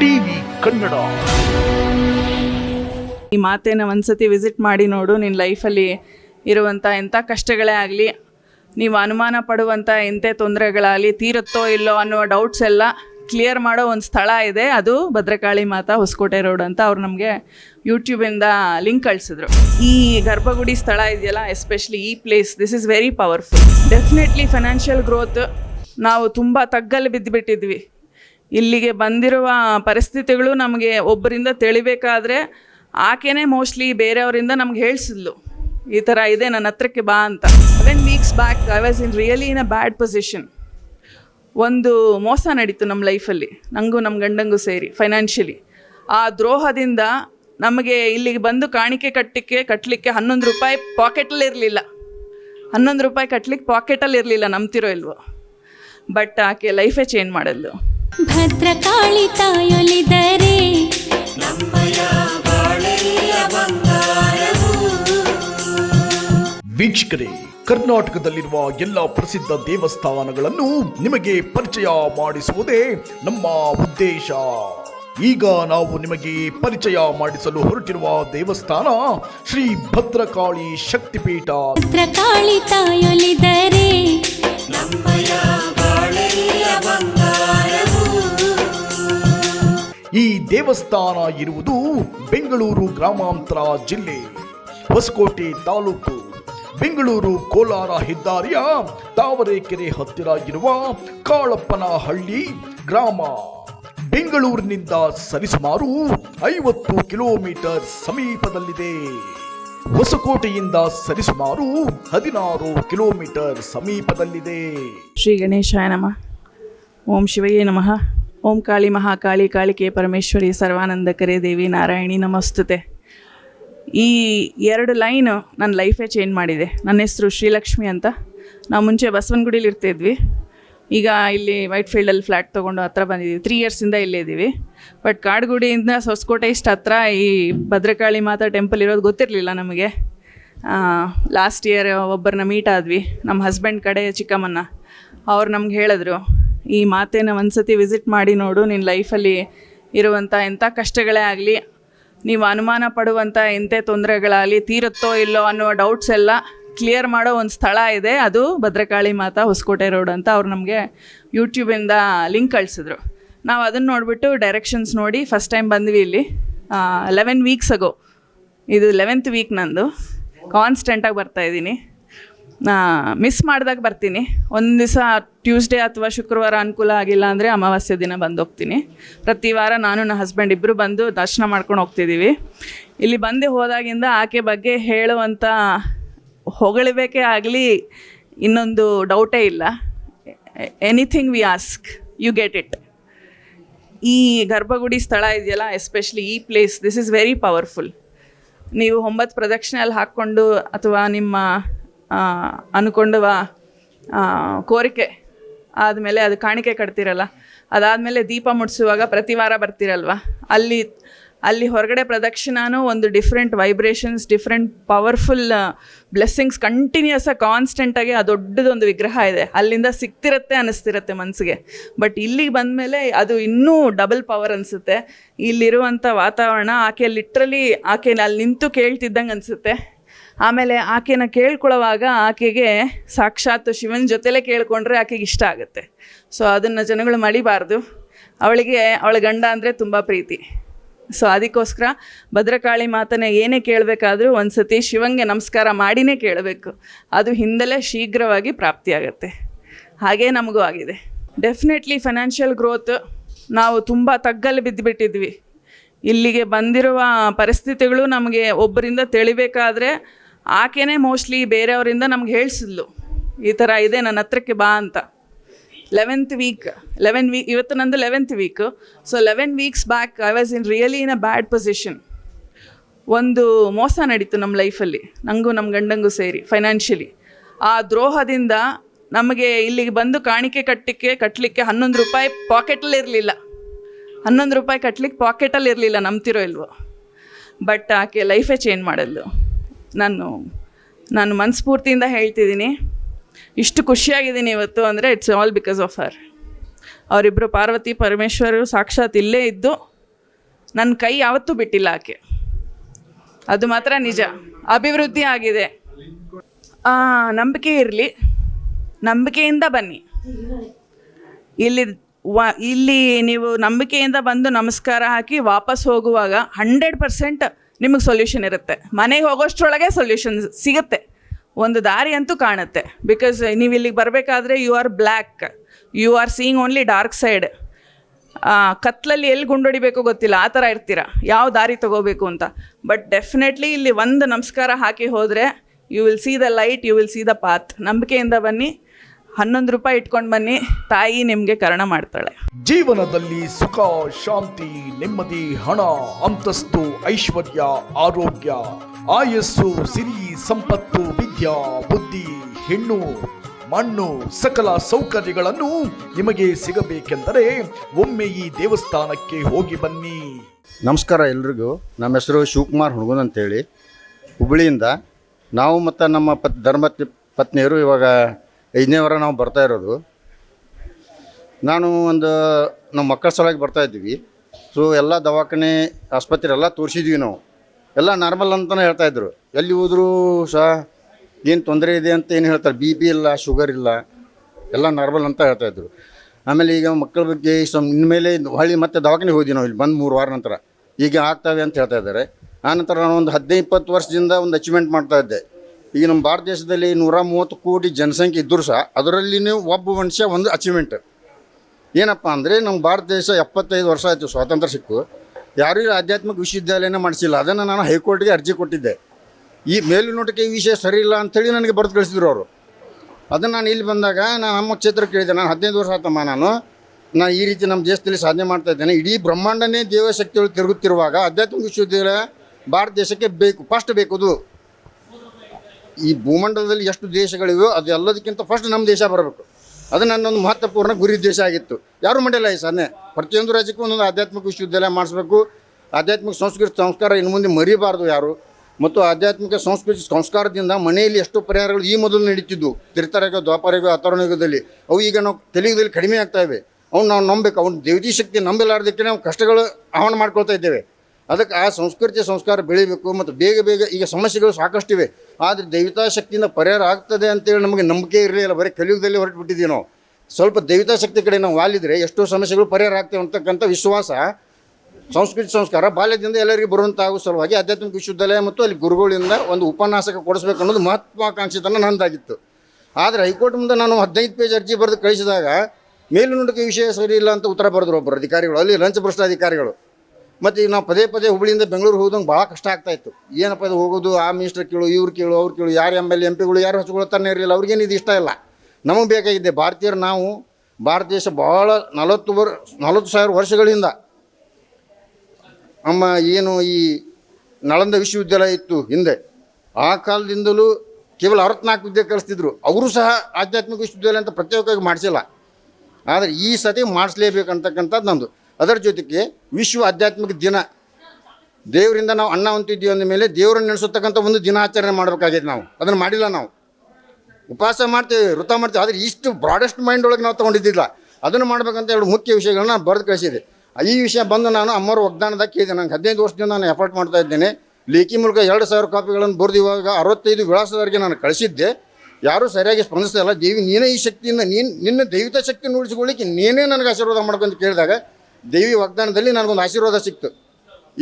TV Kannada. ಈ ಮಾತೇನ ಒಂದ್ಸತಿ visit ಮಾಡಿ ನೋಡು ನಿನ್ನ ಲೈಫಲ್ಲಿ ಇರುವಂಥ ಎಂಥ ಕಷ್ಟಗಳೇ ಆಗಲಿ, ನೀವು ಅನುಮಾನ ಪಡುವಂಥ ಎಂಥ ತೊಂದರೆಗಳಾಗಲಿ, ತೀರುತ್ತೋ ಇಲ್ಲೋ ಅನ್ನುವ ಡೌಟ್ಸ್ ಎಲ್ಲ ಕ್ಲಿಯರ್ ಮಾಡೋ ಒಂದು ಸ್ಥಳ ಇದೆ. ಅದು ಭದ್ರಕಾಳಿ ಮಾತಾ ಹೊಸಕೋಟೆ ರೋಡ್ ಅಂತ ಅವ್ರು ನಮಗೆ ಯೂಟ್ಯೂಬಿಂದ ಲಿಂಕ್ ಕಳಿಸಿದ್ರು. ಈ ಗರ್ಭಗುಡಿ ಸ್ಥಳ ಇದೆಯಲ್ಲ ಎಸ್ಪೆಷಲಿ ಈ place this is very powerful definitely financial growth ನಾವು ತುಂಬ ತಗ್ಗಲ್ಲಿ ಬಿದ್ದುಬಿಟ್ಟಿದ್ವಿ ಇಲ್ಲಿಗೆ ಬಂದಿರುವ ಪರಿಸ್ಥಿತಿಗಳು ನಮಗೆ ಒಬ್ಬರಿಂದ ತಿಳಿಬೇಕಾದ್ರೆ ಆಕೆನೇ ಮೋಸ್ಟ್ಲಿ ಬೇರೆಯವರಿಂದ ನಮ್ಗೆ ಹೇಳಿಸಿದ್ಲು. ಈ ಥರ ಇದೆ, ನನ್ನ ಹತ್ರಕ್ಕೆ ಬಾ ಅಂತ. Seven weeks back I was in really in a bad position ಒಂದು ಮೋಸ ನಡೀತು ನಮ್ಮ ಲೈಫಲ್ಲಿ ನನಗೂ ನಮ್ಮ ಗಂಡಂಗೂ ಸೇರಿ ಫೈನಾನ್ಷಿಯಲಿ ಆ ದ್ರೋಹದಿಂದ ನಮಗೆ ಇಲ್ಲಿಗೆ ಬಂದು ಕಾಣಿಕೆ ಕಟ್ಟಲಿಕ್ಕೆ ಕಟ್ಟಲಿಕ್ಕೆ ಹನ್ನೊಂದು ರೂಪಾಯಿ ಪಾಕೆಟಲ್ಲಿ ಇರಲಿಲ್ಲ. ಹನ್ನೊಂದು ರೂಪಾಯಿ ಕಟ್ಟಲಿಕ್ಕೆ ಪಾಕೆಟಲ್ಲಿ ಇರಲಿಲ್ಲ ನಂಬ್ತಿರೋ ಇಲ್ವೋ. ಬಟ್ ಆಕೆ ಲೈಫೇ ಚೇಂಜ್ ಮಾಡಲ್ಲು ಭದ್ರಕಾಳಿ ತಾಯೊಲಿದರೆ ವೀಕ್ಷಕರೇ ಕರ್ನಾಟಕದಲ್ಲಿರುವ ಎಲ್ಲ ಪ್ರಸಿದ್ಧ ದೇವಸ್ಥಾನಗಳನ್ನು ನಿಮಗೆ ಪರಿಚಯ ಮಾಡಿಸುವುದೇ ನಮ್ಮ ಉದ್ದೇಶ. ಈಗ ನಾವು ನಿಮಗೆ ಪರಿಚಯ ಮಾಡಿಸಲು ಹೊರಟಿರುವ ದೇವಸ್ಥಾನ ಶ್ರೀ ಭದ್ರಕಾಳಿ ಶಕ್ತಿಪೀಠ. ಭದ್ರಕಾಳಿ ತಾಯೊಲಿದರೆ ಈ ದೇವಸ್ಥಾನ ಇರುವುದು ಬೆಂಗಳೂರು ಗ್ರಾಮಾಂತರ ಜಿಲ್ಲೆ, ಹೊಸಕೋಟೆ ತಾಲೂಕು. ಬೆಂಗಳೂರು ಕೋಲಾರ ಹೆದ್ದಾರಿಯ ತಾವರೆಕೆರೆ ಹತ್ತಿರ ಇರುವ ಕಾಳಪ್ಪನಹಳ್ಳಿ ಗ್ರಾಮ. ಬೆಂಗಳೂರಿನಿಂದ ಸರಿಸುಮಾರು ಐವತ್ತು ಕಿಲೋಮೀಟರ್ ಸಮೀಪದಲ್ಲಿದೆ. ಹೊಸಕೋಟೆಯಿಂದ ಸರಿಸುಮಾರು ಹದಿನಾರು ಕಿಲೋಮೀಟರ್ ಸಮೀಪದಲ್ಲಿದೆ. ಶ್ರೀ ಗಣೇಶಾಯ ನಮಃ. ಓಂ ಶಿವಯೇ ನಮಃ. ಓಂ ಕಾಳಿ ಮಹಾಕಾಳಿ ಕಾಳಿಕೆ ಪರಮೇಶ್ವರಿ ಸರ್ವಾನಂದಕರೇ ದೇವಿ ನಾರಾಯಣಿ, ನಮಸ್ತುತೆ. ಈ ಎರಡು ಲೈನು ನನ್ನ ಲೈಫೇ ಚೇಂಜ್ ಮಾಡಿದೆ. ನನ್ನ ಹೆಸರು ಶ್ರೀಲಕ್ಷ್ಮಿ ಅಂತ. ನಾವು ಮುಂಚೆ ಬಸವನಗುಡಿಲಿ ಇರ್ತಿದ್ವಿ. ಈಗ ಇಲ್ಲಿ ವೈಟ್ ಫೀಲ್ಡಲ್ಲಿ ಫ್ಲ್ಯಾಟ್ ತೊಗೊಂಡು ಹತ್ರ ಬಂದಿದ್ದೀವಿ ತ್ರೀ ಇಯರ್ಸಿಂದ ಇಲ್ಲೇ ಇದ್ದೀವಿ ಬಟ್ ಕಾಡುಗುಡಿಯಿಂದ ಸೊಸ್ಕೋಟೆ ಇಷ್ಟು ಹತ್ರ ಈ ಭದ್ರಕಾಳಿ ಮಾತಾ ಟೆಂಪಲ್ ಇರೋದು ಗೊತ್ತಿರಲಿಲ್ಲ ನಮಗೆ. ಲಾಸ್ಟ್ ಇಯರ್ ಒಬ್ಬರನ್ನ ಮೀಟ್ ಆದ್ವಿ. ನಮ್ಮ ಹಸ್ಬೆಂಡ್ ಕಡೆ ಚಿಕ್ಕಮ್ಮನ ಅವ್ರು ನಮ್ಗೆ ಹೇಳಿದ್ರು ಈ ಮಾತೇನ ಒಂದ್ಸತಿ ವಿಸಿಟ್ ಮಾಡಿ ನೋಡು. ನಿನ್ನ ಲೈಫಲ್ಲಿ ಇರುವಂಥ ಎಂಥ ಕಷ್ಟಗಳೇ ಆಗಲಿ, ನೀವು ಅನುಮಾನ ಪಡುವಂಥ ಎಂಥ ತೊಂದರೆಗಳಾಗಲಿ, ತೀರುತ್ತೋ ಇಲ್ಲೋ ಅನ್ನೋ ಡೌಟ್ಸ್ ಎಲ್ಲ ಕ್ಲಿಯರ್ ಮಾಡೋ ಒಂದು ಸ್ಥಳ ಇದೆ. ಅದು ಭದ್ರಕಾಳಿ ಮಾತಾ ಹೊಸಕೋಟೆ ರೋಡ್ ಅಂತ ಅವ್ರು ನಮಗೆ ಯೂಟ್ಯೂಬಿಂದ ಲಿಂಕ್ ಕಳಿಸಿದ್ರು. ನಾವು ಅದನ್ನು ನೋಡಿಬಿಟ್ಟು ಡೈರೆಕ್ಷನ್ಸ್ ನೋಡಿ ಫಸ್ಟ್ ಟೈಮ್ ಬಂದ್ವಿ ಇಲ್ಲಿ. ಲೆವೆನ್ ವೀಕ್ಸ್ ಅಗೋ ಇದು ಲೆವೆಂತ್ ವೀಕ್ ನಂದು. ಕಾನ್ಸ್ಟೆಂಟಾಗಿ ಬರ್ತಾಯಿದ್ದೀನಿ ಮಿಸ್ ಮಾಡಿದಾಗ ಬರ್ತೀನಿ. ಒಂದು ದಿವಸ ಟ್ಯೂಸ್ಡೇ ಅಥವಾ ಶುಕ್ರವಾರ ಅನುಕೂಲ ಆಗಿಲ್ಲ ಅಂದರೆ ಅಮಾವಾಸ್ಯೆ ದಿನ ಬಂದು ಹೋಗ್ತೀನಿ. ಪ್ರತಿ ವಾರ ನಾನು ನನ್ನ ಹಸ್ಬೆಂಡ್ ಇಬ್ಬರು ಬಂದು ದರ್ಶನ ಮಾಡ್ಕೊಂಡು ಹೋಗ್ತಿದ್ದೀವಿ ಇಲ್ಲಿ ಬಂದು ಹೋದಾಗಿಂದ ಆಕೆ ಬಗ್ಗೆ ಹೇಳುವಂಥ ಹೊಗಳಬೇಕೇ ಆಗಲಿ ಇನ್ನೊಂದು ಡೌಟೇ ಇಲ್ಲ. Anything we ask you get it ಈ ಗರ್ಭಗುಡಿ ಸ್ಥಳ ಇದೆಯಲ್ಲ ಎಸ್ಪೆಷಲಿ ಈ place this is very powerful ನೀವು ಒಂಬತ್ತು ಪ್ರದಕ್ಷಿಣೆಯಲ್ಲಿ ಹಾಕ್ಕೊಂಡು ಅಥವಾ ನಿಮ್ಮ ಆ, ಕೋರಿಕೆ ಆದಮೇಲೆ ಅದು ಕಾಣಿಕೆ ಕಟ್ತಿರಲ್ಲ. ಅದಾದಮೇಲೆ ದೀಪ ಮುಡಿಸುವಾಗ ಪ್ರತಿ ವಾರ ಬರ್ತಿರಲ್ವ? ಅಲ್ಲಿ ಅಲ್ಲಿ ಹೊರಗಡೆ ಪ್ರದಕ್ಷಿಣಾನು ಒಂದು different vibrations different powerful blessings continues ಆಗಿ ಕಾನ್ಸ್ಟೆಂಟಾಗಿ ಆ ದೊಡ್ಡದೊಂದು ವಿಗ್ರಹ ಇದೆ. ಅಲ್ಲಿಂದ ಸಿಕ್ತಿರತ್ತೆ ಅನ್ನಿಸ್ತಿರತ್ತೆ ಮನಸ್ಸಿಗೆ ಬಟ್ ಇಲ್ಲಿಗೆ ಬಂದಮೇಲೆ ಅದು ಇನ್ನೂ ಡಬಲ್ ಪವರ್ ಅನಿಸುತ್ತೆ. ಇಲ್ಲಿರುವಂಥ ವಾತಾವರಣ ಆಕೆ ಲಿಟ್ರಲಿ ಆಕೆ ಅಲ್ಲಿ ನಿಂತು ಕೇಳ್ತಿದ್ದಂಗೆ ಅನಿಸುತ್ತೆ. ಆಮೇಲೆ ಆಕೆನ ಕೇಳ್ಕೊಳ್ಳೋವಾಗ ಆಕೆಗೆ ಸಾಕ್ಷಾತ್ ಶಿವನ ಜೊತೆಲೇ ಕೇಳ್ಕೊಂಡ್ರೆ ಆಕೆಗೆ ಇಷ್ಟ ಆಗುತ್ತೆ. ಸೊ ಅದನ್ನು ಜನಗಳು ಮಡಿಬಾರ್ದು. ಅವಳಿಗೆ, ಅವಳ ಗಂಡ ಅಂದರೆ ತುಂಬ ಪ್ರೀತಿ. ಸೊ ಅದಕ್ಕೋಸ್ಕರ ಭದ್ರಕಾಳಿ ಮಾತನ್ನ ಏನೇ ಕೇಳಬೇಕಾದ್ರೂ ಒಂದು ಸತಿ ಶಿವಂಗೆ ನಮಸ್ಕಾರ ಮಾಡಿನೇ ಕೇಳಬೇಕು. ಅದು ಹಿಂದಲೇ ಶೀಘ್ರವಾಗಿ ಪ್ರಾಪ್ತಿಯಾಗತ್ತೆ. ಹಾಗೇ ನಮಗೂ ಆಗಿದೆ. ಡೆಫಿನೆಟ್ಲಿ ಫೈನಾನ್ಷಿಯಲ್ ಗ್ರೋತ್ ನಾವು ತುಂಬ ತಗ್ಗಲ್ಲಿ ಬಿದ್ದುಬಿಟ್ಟಿದ್ವಿ ಇಲ್ಲಿಗೆ ಬಂದಿರುವ ಪರಿಸ್ಥಿತಿಗಳು ನಮಗೆ ಒಬ್ಬರಿಂದ ತಿಳಿಬೇಕಾದ್ರೆ ಆಕೆನೇ ಮೋಸ್ಟ್ಲಿ ಬೇರೆಯವರಿಂದ ನಮ್ಗೆ ಹೇಳಿಸಿದ್ಲು, ಈ ಥರ ಇದೆ, ನನ್ನ ಹತ್ರಕ್ಕೆ ಬಾ ಅಂತ. ಲೆವೆಂತ್ ವೀಕ್ ಲೆವೆನ್ ವೀಕ್ ಇವತ್ತು ನಂದು eleventh week so eleven weeks back I was in really in a bad position ಒಂದು ಮೋಸ ನಡೀತು ನಮ್ಮ ಲೈಫಲ್ಲಿ ನನಗೂ ನಮ್ಮ ಗಂಡಂಗೂ ಸೇರಿ ಫೈನಾನ್ಷಿಯಲಿ ಆ ದ್ರೋಹದಿಂದ ನಮಗೆ ಇಲ್ಲಿಗೆ ಬಂದು ಕಾಣಿಕೆ ಕಟ್ಟಲಿಕ್ಕೆ ಕಟ್ಟಲಿಕ್ಕೆ ಹನ್ನೊಂದು ರೂಪಾಯಿ ಪಾಕೆಟಲ್ಲಿ ಇರಲಿಲ್ಲ. ಹನ್ನೊಂದು ರೂಪಾಯಿ ಕಟ್ಟಲಿಕ್ಕೆ ಪಾಕೆಟಲ್ಲಿ ಇರಲಿಲ್ಲ, ನಂಬ್ತಿರೋ ಇಲ್ವೋ? ಬಟ್ ಆಕೆ ಲೈಫೇ ಚೇಂಜ್ ಮಾಡಲ್ಲು ನಾನು ನಾನು ಮನಸ್ಫೂರ್ತಿಯಿಂದ ಹೇಳ್ತಿದ್ದೀನಿ. ಇಷ್ಟು ಖುಷಿಯಾಗಿದ್ದೀನಿ ಇವತ್ತು ಅಂದರೆ it's all because of her ಅವರಿಬ್ಬರು ಪಾರ್ವತಿ ಪರಮೇಶ್ವರರು ಸಾಕ್ಷಾತ್ ಇಲ್ಲೇ ಇದ್ದು ನನ್ನ ಕೈ ಯಾವತ್ತೂ ಬಿಟ್ಟಿಲ್ಲ ಆಕೆ. ಅದು ಮಾತ್ರ ನಿಜ. ಅಭಿವೃದ್ಧಿ ಆಗಿದೆ. ನಂಬಿಕೆ ಇರಲಿ. ನಂಬಿಕೆಯಿಂದ ಬನ್ನಿ. ಇಲ್ಲಿ ವ, ಇಲ್ಲಿ ನೀವು ನಂಬಿಕೆಯಿಂದ ಬಂದು ನಮಸ್ಕಾರ ಹಾಕಿ ವಾಪಸ್ ಹೋಗುವಾಗ ಹಂಡ್ರೆಡ್ ಪರ್ಸೆಂಟ್ ನಿಮಗೆ ಸೊಲ್ಯೂಷನ್ ಇರುತ್ತೆ. ಮನೆಗೆ ಹೋಗೋಷ್ಟ್ರೊಳಗೆ ಸೊಲ್ಯೂಷನ್ ಸಿಗುತ್ತೆ. ಒಂದು ದಾರಿ ಅಂತೂ ಕಾಣುತ್ತೆ. ಬಿಕಾಸ್ ನೀವು ಇಲ್ಲಿಗೆ ಬರಬೇಕಾದ್ರೆ you are black you are seeing only dark side ಕತ್ಲಲ್ಲಿ ಎಲ್ಲಿ ಗುಂಡೊಡಿಬೇಕು ಗೊತ್ತಿಲ್ಲ. ಆ ಥರ ಇರ್ತೀರ. ಯಾವ ದಾರಿ ತಗೋಬೇಕು ಅಂತ. ಬಟ್ ಡೆಫಿನೆಟ್ಲಿ ಇಲ್ಲಿ ಒಂದು ನಮಸ್ಕಾರ ಹಾಕಿ ಹೋದರೆ you will see the light you will see the path ನಂಬಿಕೆಯಿಂದ ಬನ್ನಿ. ಹನ್ನೊಂದು ರೂಪಾಯಿ ಇಟ್ಕೊಂಡು ಬನ್ನಿ. ತಾಯಿ ನಿಮಗೆ ಕರ್ಣ ಮಾಡ್ತಾಳೆ. ಜೀವನದಲ್ಲಿ ಸುಖ ಶಾಂತಿ ನೆಮ್ಮದಿ ಹಣ ಅಂತಸ್ತು ಐಶ್ವರ್ಯ ಆರೋಗ್ಯ ಆಯಸ್ಸು ಸಿರಿ ಸಂಪತ್ತು ವಿದ್ಯಾ ಬುದ್ಧಿ ಹೆಣ್ಣು ಮಣ್ಣು ಸಕಲ ಸೌಕರ್ಯಗಳನ್ನು ನಿಮಗೆ ಸಿಗಬೇಕೆಂದರೆ ಒಮ್ಮೆ ಈ ದೇವಸ್ಥಾನಕ್ಕೆ ಹೋಗಿ ಬನ್ನಿ. ನಮಸ್ಕಾರ ಎಲ್ರಿಗೂ. ನಮ್ಮ ಹೆಸರು ಶಿವಕುಮಾರ್ ಹುಡುಗನ್ ಅಂತೇಳಿ. ಹುಬ್ಬಳ್ಳಿಯಿಂದ ನಾವು ಮತ್ತು ನಮ್ಮ ಪತ್ ಧರ್ಮ ಪತ್ನಿಯರು ಇವಾಗ ಐದನೇ ವಾರ ನಾವು ಬರ್ತಾ ಇರೋದು. ನಾನು ಒಂದು ನಮ್ಮ ಮಕ್ಕಳ ಸಲುವಾಗಿ ಬರ್ತಾ ಇದ್ದೀವಿ. ಸೊ ಎಲ್ಲ ದವಾಖಾನೆ ಆಸ್ಪತ್ರೆ ಎಲ್ಲ ತೋರಿಸಿದ್ವಿ ನಾವು. ಎಲ್ಲ ನಾರ್ಮಲ್ ಅಂತಲೇ ಹೇಳ್ತಾಯಿದ್ರು ಎಲ್ಲಿ ಹೋದರೂ ಸಹ ಏನು ತೊಂದರೆ ಇದೆ ಅಂತ ಏನು ಹೇಳ್ತಾರೆ? ಬಿ ಪಿ ಇಲ್ಲ ಶುಗರ್ ಇಲ್ಲ. ಎಲ್ಲ ನಾರ್ಮಲ್ ಅಂತ ಹೇಳ್ತಾಯಿದ್ರು ಆಮೇಲೆ ಈಗ ಮಕ್ಕಳ ಬಗ್ಗೆ ಸಮ್, ಇನ್ಮೇಲೆ ಹೊಳ್ಳಿ ಮತ್ತೆ ದವಾಖಾನೆಗೆ ಹೋದ್ವಿ ನಾವು ಇಲ್ಲಿ ಬಂದು ಮೂರು ವಾರ ನಂತರ. ಈಗ ಆಗ್ತವೆ ಅಂತ ಹೇಳ್ತಾ ಇದ್ದಾರೆ. ಆನಂತರ ನಾನು ಒಂದು ಹದಿನೈದು, ಇಪ್ಪತ್ತು ವರ್ಷದಿಂದ ಒಂದು ಅಚೀವ್ಮೆಂಟ್ ಮಾಡ್ತಾ ಇದ್ದೆ. ಈಗ ನಮ್ಮ ಭಾರತ ದೇಶದಲ್ಲಿ ನೂರ ಮೂವತ್ತು ಕೋಟಿ ಜನಸಂಖ್ಯೆ ಇದ್ದರೂ ಸಹ ಅದರಲ್ಲಿನೇ ಒಬ್ಬ ಮನುಷ್ಯ ಒಂದು ಅಚೀವ್ಮೆಂಟ್ ಏನಪ್ಪ ಅಂದರೆ ನಮ್ಮ ಭಾರತ ದೇಶ ಎಪ್ಪತ್ತೈದು ವರ್ಷ ಆಯಿತು ಸ್ವಾತಂತ್ರ್ಯ ಸಿಕ್ಕು. ಯಾರೂ ಆಧ್ಯಾತ್ಮಿಕ ವಿಶ್ವವಿದ್ಯಾಲಯನ ಮಾಡಿಸಿಲ್ಲ. ಅದನ್ನು ನಾನು ಹೈಕೋರ್ಟ್ಗೆ ಅರ್ಜಿ ಕೊಟ್ಟಿದ್ದೆ. ಈ ಮೇಲ್ನೋಟಕ್ಕೆ ಈ ವಿಷಯ ಸರಿ ಇಲ್ಲ ಅಂಥೇಳಿ ನನಗೆ ಬರೆದು ಕಳಿಸಿದ್ರು ಅವರು. ಅದನ್ನು ನಾನು ಇಲ್ಲಿ ಬಂದಾಗ ನಾನು ನಮ್ಮ ಕ್ಷೇತ್ರಕ್ಕೆ ಕೇಳಿದೆ ನಾನು ಹದಿನೈದು ವರ್ಷ ಆತಮ್ಮ ನಾನು. ನಾನು ಈ ರೀತಿ ನಮ್ಮ ದೇಶದಲ್ಲಿ ಸಾಧನೆ ಮಾಡ್ತಾ ಇದ್ದೇನೆ. ಇಡೀ ಬ್ರಹ್ಮಾಂಡನೇ ದೇವಶಕ್ತಿಗಳು ತಿರುಗುತ್ತಿರುವಾಗ ಆಧ್ಯಾತ್ಮಿಕ ವಿಶ್ವವಿದ್ಯಾಲಯ ಭಾರತ ದೇಶಕ್ಕೆ ಬೇಕು, ಫಸ್ಟ್ ಬೇಕದು ಈ ಭೂಮಂಡಲದಲ್ಲಿ ಎಷ್ಟು ದೇಶಗಳಿವೆಯೋ ಅದು ಎಲ್ಲದಕ್ಕಿಂತ ಫಸ್ಟ್ ನಮ್ಮ ದೇಶ ಬರಬೇಕು. ಅದು ನನ್ನೊಂದು ಮಹತ್ವಪೂರ್ಣ ಗುರಿ ದೇಶ ಆಗಿತ್ತು. ಯಾರು ಮಾಡಿಲ್ಲ ಈ ಪ್ರತಿಯೊಂದು ರಾಜ್ಯಕ್ಕೂ ಒಂದೊಂದು ಆಧ್ಯಾತ್ಮಿಕ ವಿಶ್ವವಿದ್ಯಾಲಯ ಮಾಡಿಸ್ಬೇಕು. ಆಧ್ಯಾತ್ಮಿಕ ಸಂಸ್ಕೃತಿ ಸಂಸ್ಕಾರ ಇನ್ನು ಮುಂದೆ ಮರಿಬಾರ್ದು ಯಾರು. ಮತ್ತು ಆಧ್ಯಾತ್ಮಿಕ ಸಂಸ್ಕೃತಿ ಸಂಸ್ಕಾರದಿಂದ ಮನೆಯಲ್ಲಿ ಎಷ್ಟು ಪರಿಹಾರಗಳು ಈ ಮೊದಲು ನಡೀತಿದ್ವು. ತಿರ್ತಾರಯುಗ ದ್ವಾಪರಯುಗ ಅಥರ್ವಯುಗದಲ್ಲಿ ಅವು ಈಗ ನಾವು ತೆಲುಗುದಲ್ಲಿ ಕಡಿಮೆ ಆಗ್ತಾ ಇವೆ. ಅವ್ನು ನಾವು ನಂಬಬೇಕು. ಅವ್ನು ದೇವತಿ ಶಕ್ತಿ ನಂಬಲಾರ್ದಕ್ಕೆ ನಾವು ಕಷ್ಟಗಳು ಆಹ್ವಾನ ಮಾಡ್ಕೊಳ್ತಾ ಇದ್ದೇವೆ. ಅದಕ್ಕೆ ಆ ಸಂಸ್ಕೃತಿ ಸಂಸ್ಕಾರ ಬೆಳಿಬೇಕು ಮತ್ತು ಬೇಗ ಬೇಗ ಈಗ ಸಮಸ್ಯೆಗಳು ಸಾಕಷ್ಟಿವೆ. ಆದರೆ ದೈವಿತಾ ಶಕ್ತಿಯಿಂದ ಪರಿಹಾರ ಆಗ್ತದೆ ಅಂತೇಳಿ ನಮಗೆ ನಂಬಿಕೆ ಇರಲಿಲ್ಲ. ಬರೀ ಕಲಿಯುಗದಲ್ಲಿ ಹೊರಟು ಬಿಟ್ಟಿದ್ದೀವಿ ನಾವು. ಸ್ವಲ್ಪ ದೈವಿತಾ ಶಕ್ತಿ ಕಡೆ ನಾವು ವಾಲಿದ್ರೆ ಎಷ್ಟೋ ಸಮಸ್ಯೆಗಳು ಪರಿಹಾರ ಆಗ್ತವೆ ಅಂತಕ್ಕಂಥ ವಿಶ್ವಾಸ ಸಂಸ್ಕೃತಿ ಸಂಸ್ಕಾರ ಬಾಲ್ಯದಿಂದ ಎಲ್ಲರಿಗೂ ಬರುವಂತಾಗುವ ಸಲುವಾಗಿ ಆಧ್ಯಾತ್ಮಿಕ ವಿಶ್ವವಿದ್ಯಾಲಯ ಮತ್ತು ಅಲ್ಲಿ ಗುರುಗಳಿಂದ ಒಂದು ಉಪನ್ಯಾಸಕ ಕೊಡಿಸ್ಬೇಕು ಅನ್ನೋದು ಮಹತ್ವಾಕಾಂಕ್ಷಿತನ ನಂದಾಗಿತ್ತು ಆದರೆ ಹೈಕೋರ್ಟ್ ಮುಂದೆ ನಾನು ಹದಿನೈದು ಪೇಜ್ ಅರ್ಜಿ ಬರೆದು ಕಳಿಸಿದಾಗ ಮೇಲ್ನೋಟಕ್ಕೆ ವಿಷಯ ಸರಿ ಇಲ್ಲ ಅಂತ ಉತ್ತರ ಬರೆದ್ರು ಒಬ್ಬರು ಅಧಿಕಾರಿಗಳು. ಅಲ್ಲಿ ಲಂಚ ಭ್ರಷ್ಟ ಅಧಿಕಾರಿಗಳು ಮತ್ತು ಈಗ ನಾವು ಪದೇ ಪದೇ ಹುಬ್ಳಿಯಿಂದ ಬೆಂಗಳೂರು ಹೋದಂಗೆ ಭಾಳ ಕಷ್ಟ ಆಗ್ತಾ ಇತ್ತು. ಏನಪ್ಪ ಇದು ಹೋಗೋದು, ಆ ಮಿನಿಸ್ಟರ್ ಕೇಳು, ಇವ್ರು ಕೇಳು, ಅವ್ರು ಕೇಳು, ಯಾರು ಎಂ ಎಲ್ ಎಂ ಪಿಗಳು ಯಾರು ಹಚ್ಕೊಳ್ತಾನೆ ಇರಲಿಲ್ಲ. ಅವ್ರಿಗೇನು ಇದು ಇಷ್ಟ ಇಲ್ಲ. ನಮಗೆ ಬೇಕಾಗಿದೆ ಭಾರತೀಯರು ನಾವು, ಭಾರತ ದೇಶ ಭಾಳ ನಲವತ್ತು ವರ್, ನಲವತ್ತು ಸಾವಿರ ವರ್ಷಗಳಿಂದ ನಮ್ಮ ಏನು ಈ ನಳಂದ ವಿಶ್ವವಿದ್ಯಾಲಯ ಇತ್ತು ಹಿಂದೆ, ಆ ಕಾಲದಿಂದಲೂ ಕೇವಲ ಅರವತ್ನಾಲ್ಕು ವಿದ್ಯೆ ಕಲಿಸ್ತಿದ್ರು. ಅವರು ಸಹ ಆಧ್ಯಾತ್ಮಿಕ ವಿಶ್ವವಿದ್ಯಾಲಯ ಅಂತ ಪ್ರತ್ಯೇಕವಾಗಿ ಮಾಡಿಸಿಲ್ಲ. ಆದರೆ ಈ ಸತಿ ಮಾಡಿಸ್ಲೇಬೇಕಂತಕ್ಕಂಥದ್ದು ನಂದು. ಅದರ ಜೊತೆಗೆ ವಿಶ್ವ ಆಧ್ಯಾತ್ಮಿಕ ದಿನ. ದೇವರಿಂದ ನಾವು ಅನ್ನ ಹೊಂತಿದ್ದೀವಿ ಅಂದ ಮೇಲೆ ದೇವರನ್ನು ನೆನೆಸತಕ್ಕಂಥ ಒಂದು ದಿನಾಚರಣೆ ಮಾಡಬೇಕಾಗಿದೆ ನಾವು. ಅದನ್ನು ಮಾಡಿಲ್ಲ ನಾವು. ಉಪವಾಸ ಮಾಡ್ತೀವಿ ವೃತ ಮಾಡ್ತೀವಿ, ಆದರೆ ಇಷ್ಟು ಬ್ರಾಡೆಸ್ಟ್ ಮೈಂಡ್ ಒಳಗೆ ನಾವು ತೊಗೊಂಡಿದ್ದಿಲ್ಲ. ಅದನ್ನು ಮಾಡಬೇಕಂತ ಎರಡು ಮುಖ್ಯ ವಿಷಯಗಳನ್ನ ನಾನು ಬರೆದು ಕಳಿಸಿದೆ. ಈ ವಿಷಯ ಬಂದು ನಾನು ಅಮ್ಮರ ವಾಗ್ದಾನದಾಗ ಕೇಳಿದೆ. ನಂಗೆ ಹದಿನೈದು ವರ್ಷದಿಂದ ನಾನು ಎಫರ್ಟ್ ಮಾಡ್ತಾ ಇದ್ದೇನೆ. ಲೇಖಿ ಮೂಲಕ ಎರಡು ಸಾವಿರ ಕಾಪಿಗಳನ್ನು ಬರೆದು ಇವಾಗ ಅರವತ್ತೈದು ವಿಳಾಸದವರೆಗೆ ನಾನು ಕಳಿಸಿದ್ದೆ. ಯಾರೂ ಸರಿಯಾಗಿ ಸ್ಪಂದಿಸ್ತಾ ಇಲ್ಲ. ದೇವಿ, ನೀನೇ ಈ ಶಕ್ತಿಯಿಂದ, ನೀನು, ನಿನ್ನ ದೈವಿತ ಶಕ್ತಿಯನ್ನು ಉಳಿಸಿಕೊಳ್ಳಿಕ್ಕೆ ನೀನೇ ನನಗೆ ಆಶೀರ್ವಾದ ಮಾಡ್ಕೊಂತ ಕೇಳಿದಾಗ ದೇವಿ ವಾಗ್ದಾನದಲ್ಲಿ ನನಗೊಂದು ಆಶೀರ್ವಾದ ಸಿಕ್ತು.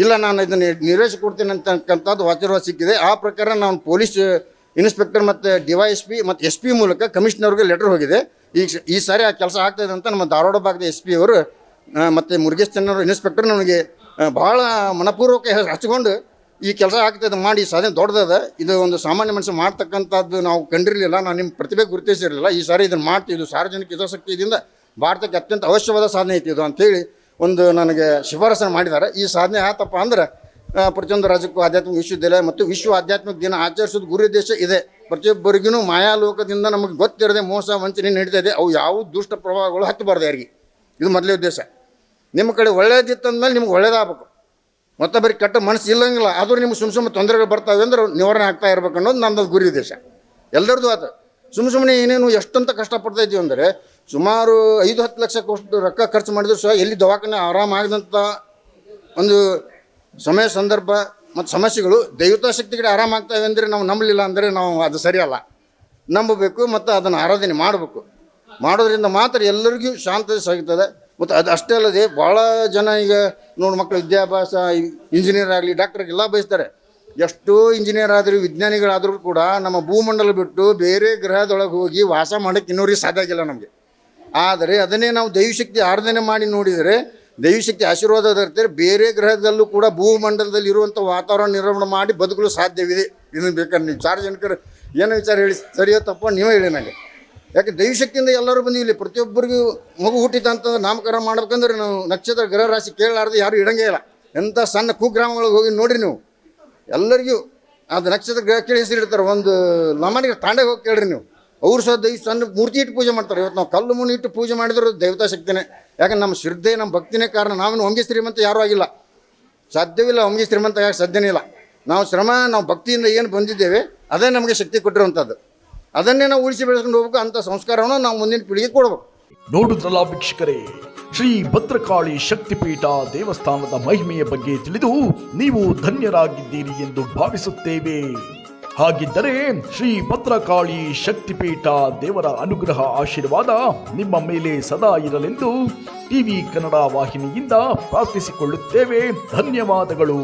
ಇಲ್ಲ, ನಾನು ಇದನ್ನು ನಿರ್ವಹಿಸಿಕೊಡ್ತೀನಿ ಅಂತಕ್ಕಂಥದ್ದು ಆಶೀರ್ವಾದ ಸಿಕ್ಕಿದೆ. ಆ ಪ್ರಕಾರ ನಾನು ಪೊಲೀಸ್ ಇನ್ಸ್ಪೆಕ್ಟರ್ ಮತ್ತು ಡಿ ವೈ ಎಸ್ ಪಿ ಮತ್ತು ಎಸ್ ಪಿ ಮೂಲಕ ಕಮಿಷನರ್ಗೆ ಲೆಟರ್ ಹೋಗಿದೆ. ಈ ಈ ಸಾರಿ ಆ ಕೆಲಸ ಆಗ್ತಾಯಿದೆ ಅಂತ ನಮ್ಮ ಧಾರವಾಡ ಭಾಗದ ಎಸ್ ಪಿ ಅವರು ಮತ್ತು ಮುರುಗೇಶ್ ಚಂದ್ರ ಇನ್ಸ್ಪೆಕ್ಟರ್ ನನಗೆ ಭಾಳ ಮನಪೂರ್ವಕ ಹಚ್ಕೊಂಡು ಈ ಕೆಲಸ ಆಗ್ತದೆ ಮಾಡಿ ಸಾಧನೆ ದೊಡ್ಡದದ. ಇದು ಒಂದು ಸಾಮಾನ್ಯ ಮನುಷ್ಯ ಮಾಡ್ತಕ್ಕಂಥದ್ದು ನಾವು ಕಂಡಿರಲಿಲ್ಲ, ನಾನು ನಿಮ್ಮ ಪ್ರತಿಭೆ ಗುರುತಿಸಿರಲಿಲ್ಲ. ಈ ಸಾರಿ ಇದನ್ನು ಮಾಡ್ತೀವಿ ಸಾರ್ವಜನಿಕ ಹಿತಾಸಕ್ತಿಯಿಂದ ಭಾರತಕ್ಕೆ ಅತ್ಯಂತ ಅವಶ್ಯವಾದ ಸಾಧನೆ ಐತಿ ಇದು ಅಂತೇಳಿ ಒಂದು ನನಗೆ ಶಿಫಾರಸನ್ನು ಮಾಡಿದ್ದಾರೆ. ಈ ಸಾಧನೆ ಆತಪ್ಪ ಅಂದ್ರೆ ಪ್ರತಿಯೊಂದು ರಾಜ್ಯಕ್ಕೂ ಆಧ್ಯಾತ್ಮಿಕ ವಿಶ್ವವಿದ್ಯಾಲಯ ಮತ್ತು ವಿಶ್ವ ಆಧ್ಯಾತ್ಮಿಕ ದಿನ ಆಚರಿಸೋದು ಗುರಿ ದೇಶ ಇದೆ. ಪ್ರತಿಯೊಬ್ಬರಿಗೂ ಮಾಯಾಲೋಕದಿಂದ ನಮಗೆ ಗೊತ್ತಿರದೆ ಮೋಸ, ವಂಚನೆ ನಡೀತಾ ಇದೆ. ಅವು ಯಾವ ದುಷ್ಟ ಪ್ರಭಾವಗಳು ಹತ್ತಬಾರ್ದು ಯಾರಿಗೆ. ಇದು ಮೊದಲೇ ಉದ್ದೇಶ. ನಿಮ್ಮ ಕಡೆ ಒಳ್ಳೇದಿತ್ತು ಅಂದಮೇಲೆ ನಿಮ್ಗೆ ಒಳ್ಳೇದಾಗಬೇಕು. ಮತ್ತೊಬ್ಬರಿಗೆ ಕೆಟ್ಟ ಮನಸ್ಸು ಇಲ್ಲಂಗಿಲ್ಲ, ಆದರೂ ನಿಮ್ಗೆ ಸುಮ್ಮ ಸುಮ್ಮನೆ ತೊಂದರೆಗಳು ಬರ್ತಾವೆ ಅಂದ್ರೆ ನಿವಾರಣೆ ಆಗ್ತಾ ಇರ್ಬೇಕು ಅನ್ನೋದು ನನ್ನದು ಗುರಿ ಉದ್ದೇಶ. ಎಲ್ಲರದ್ದು ಆತ. ಸುಮ್ಮ ಸುಮ್ಮನೆ ಏನೇನು ಎಷ್ಟಂತ ಕಷ್ಟಪಡ್ತಾ ಇದ್ದೀವಿ ಅಂದರೆ ಸುಮಾರು ಐದು ಹತ್ತು ಲಕ್ಷ ಕೊಟ್ಟು ರೊಕ್ಕ ಖರ್ಚು ಮಾಡಿದ್ರು ಸಹ ಎಲ್ಲಿ ದವಾಖಾನೆ ಆರಾಮಾಗದಂಥ ಒಂದು ಸಮಯ ಸಂದರ್ಭ ಮತ್ತು ಸಮಸ್ಯೆಗಳು ದೈವತ ಶಕ್ತಿಗಳು ಆರಾಮಾಗ್ತವೆ ಅಂದರೆ ನಾವು ನಂಬಲಿಲ್ಲ ಅಂದರೆ ನಾವು ಅದು ಸರಿಯಲ್ಲ. ನಂಬಬೇಕು ಮತ್ತು ಅದನ್ನು ಆರಾಧನೆ ಮಾಡಬೇಕು. ಮಾಡೋದ್ರಿಂದ ಮಾತ್ರ ಎಲ್ಲರಿಗೂ ಶಾಂತತೆ ಸಾಗುತ್ತದೆ ಮತ್ತು ಅದು ಅಷ್ಟೇ ಅಲ್ಲದೆ ಭಾಳ ಜನ ಈಗ ನೋಡಿ ಮಕ್ಕಳು ವಿದ್ಯಾಭ್ಯಾಸ ಇಂಜಿನಿಯರ್ ಆಗಲಿ ಡಾಕ್ಟರ್ ಎಲ್ಲ ಬಯಸ್ತಾರೆ. ಎಷ್ಟೋ ಇಂಜಿನಿಯರ್ ಆದರೂ, ವಿಜ್ಞಾನಿಗಳಾದರೂ ಕೂಡ ನಮ್ಮ ಭೂಮಂಡಲ ಬಿಟ್ಟು ಬೇರೆ ಗ್ರಹದೊಳಗೆ ಹೋಗಿ ವಾಸ ಮಾಡೋಕ್ಕೆ ಇನ್ನೂರಿಗೆ ಸಾಧ್ಯ ಆಗಿಲ್ಲ ನಮಗೆ. ಆದರೆ ಅದನ್ನೇ ನಾವು ದೈವಶಕ್ತಿ ಆರಾಧನೆ ಮಾಡಿ ನೋಡಿದರೆ, ದೈವಶಕ್ತಿ ಆಶೀರ್ವಾದ ತರ್ತಾರೆ ಬೇರೆ ಗ್ರಹದಲ್ಲೂ ಕೂಡ ಭೂಮಂಡಲದಲ್ಲಿ ಇರುವಂಥ ವಾತಾವರಣ ನಿರ್ವಹಣೆ ಮಾಡಿ ಬದುಕಲು ಸಾಧ್ಯವಿದೆ. ಇದನ್ನು ಬೇಕಾದ್ರೆ ನೀವು ಸಾರ್ವಜನಿಕರು ಏನೋ ವಿಚಾರ ಹೇಳಿ. ಸರಿಯೋ ತಪ್ಪೋ ನೀವೇ ಹೇಳಿ ನನಗೆ. ಯಾಕೆ ದೈವಶಕ್ತಿಯಿಂದ ಎಲ್ಲರೂ ಬಂದಿಲ್ಲ ಪ್ರತಿಯೊಬ್ಬರಿಗೂ ಮಗು ಹುಟ್ಟಿದಂತ ನಾಮಕರಣ ಮಾಡ್ಬೇಕಂದ್ರೆ ನಾವು ನಕ್ಷತ್ರ, ಗ್ರಹ ರಾಶಿ ಕೇಳಲಾರ್ದು ಯಾರು ಇಡಂಗೇ ಇಲ್ಲ. ಎಂಥ ಸಣ್ಣ ಕುಗ್ರಾಮಗಳಿಗೆ ಹೋಗಿ ನೋಡಿರಿ ನೀವು. ಎಲ್ಲರಿಗೂ ಅದು ನಕ್ಷತ್ರ, ಗ್ರಹ ಕೇಳಿ ಹೆಸರಿಡ್ತಾರೆ. ಒಂದು ಲಮನಿಗೆ ತಾಂಡೆಗೆ ಹೋಗಿ ಕೇಳ್ರಿ ನೀವು. ಅವ್ರು ಸಹ ದೈ ಸಣ್ಣ ಮೂರ್ತಿ ಇಟ್ಟು ಪೂಜೆ ಮಾಡ್ತಾರೆ. ಇವತ್ತು ನಾವು ಕಲ್ಲು ಮುನಿ ಇಟ್ಟು ಪೂಜೆ ಮಾಡಿದ್ರು ದೇವತಾ ಶಕ್ತಿನೇ. ಯಾಕಂದ್ರೆ ನಮ್ಮ ಶ್ರದ್ಧೆ, ನಮ್ಮ ಭಕ್ತಿನೇ ಕಾರಣ. ನಾವೇನು ಹೊಂಗೆ ಶ್ರೀಮಂತ ಯಾರೂ ಆಗಿಲ್ಲ. ಸಾಧ್ಯವಿಲ್ಲ ಹೊಂಗೆ ಶ್ರೀಮಂತ ಯಾಕೆ ಸಾಧ್ಯನೇ ಇಲ್ಲ. ನಾವು ಶ್ರಮ, ನಾವು ಭಕ್ತಿಯಿಂದ ಏನು ಬಂದಿದ್ದೇವೆ, ಅದೇ ನಮಗೆ ಶಕ್ತಿ ಕೊಟ್ಟಿರುವಂಥದ್ದು. ಅದನ್ನೇ ನಾವು ಉಳಿಸಿ ಬೆಳೆಸ್ಕೊಂಡು ಹೋಗ್ಬೇಕು, ಅಂಥ ಸಂಸ್ಕಾರವನ್ನು ನಾವು ಮುಂದಿನ ಪೀಳಿಗೆ ಕೊಡಬೇಕು. ನೋಡುದ್ರಲ್ಲ ವೀಕ್ಷಕರೇ, ಶ್ರೀ ಭದ್ರಕಾಳಿ ಶಕ್ತಿಪೀಠ ದೇವಸ್ಥಾನದ ಮಹಿಮೆಯ ಬಗ್ಗೆ ತಿಳಿದು ನೀವು ಧನ್ಯರಾಗಿದ್ದೀರಿ ಎಂದು ಭಾವಿಸುತ್ತೇವೆ. ಹಾಗಿದ್ದರೆ ಶ್ರೀ ಭದ್ರಕಾಳಿ ಶಕ್ತಿಪೀಠ ದೇವರ ಅನುಗ್ರಹ ಆಶೀರ್ವಾದ ನಿಮ್ಮ ಮೇಲೆ ಸದಾ ಇರಲೆಂದು ಟಿವಿ ಕನ್ನಡ ವಾಹಿನಿಯಿಂದ ಪ್ರಾರ್ಥಿಸಿಕೊಳ್ಳುತ್ತೇವೆ. ಧನ್ಯವಾದಗಳು.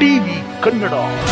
ಟಿವಿ ಕನ್ನಡ.